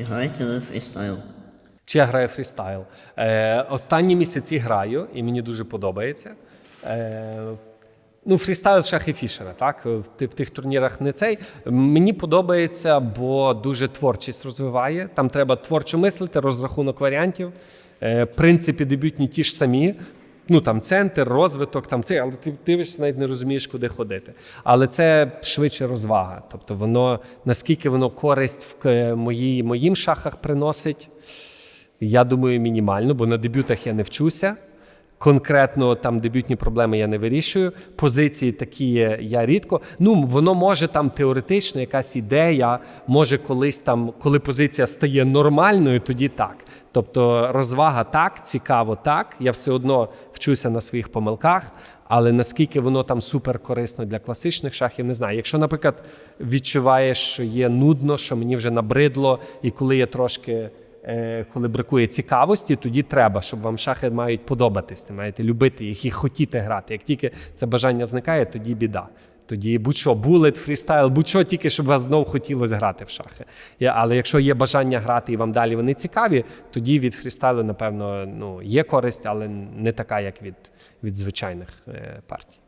Чи граєте ви фрістайл? Чи я граю фрістайл? Е, останні місяці граю, і мені дуже подобається. Е, ну, фрістайл шахи Фішера, так? В, в тих турнірах не цей. Мені подобається, бо дуже творчість розвиває. Там треба творчо мислити, розрахунок варіантів. Е, принципи дебютні ті ж самі. Ну там центр, розвиток, там це, але ти дивишся, навіть не розумієш, куди ходити. Але це швидше розвага. Тобто, воно наскільки воно користь в моїй, моїм шахах приносить, я думаю, мінімально, бо на дебютах я не вчуся. Конкретно там дебютні проблеми я не вирішую. Позиції такі я рідко. Ну, воно може там теоретично якась ідея, може колись там, коли позиція стає нормальною, тоді так. Тобто розвага так, цікаво так. Я все одно вчуся на своїх помилках, але наскільки воно там супер корисно для класичних шахів, не знаю. Якщо, наприклад, відчуваєш, що є нудно, що мені вже набридло, і коли я трошки коли бракує цікавості, тоді треба, щоб вам шахи мають подобатись. Ви маєте любити їх і хотіти грати. Як тільки це бажання зникає, тоді біда. Тоді будь-що, булет, фрістайл, будь-що тільки, щоб вас знову хотілося грати в шахи. Але якщо є бажання грати і вам далі вони цікаві, тоді від фрістайлу, напевно, ну, є користь, але не така, як від, від звичайних е, партій.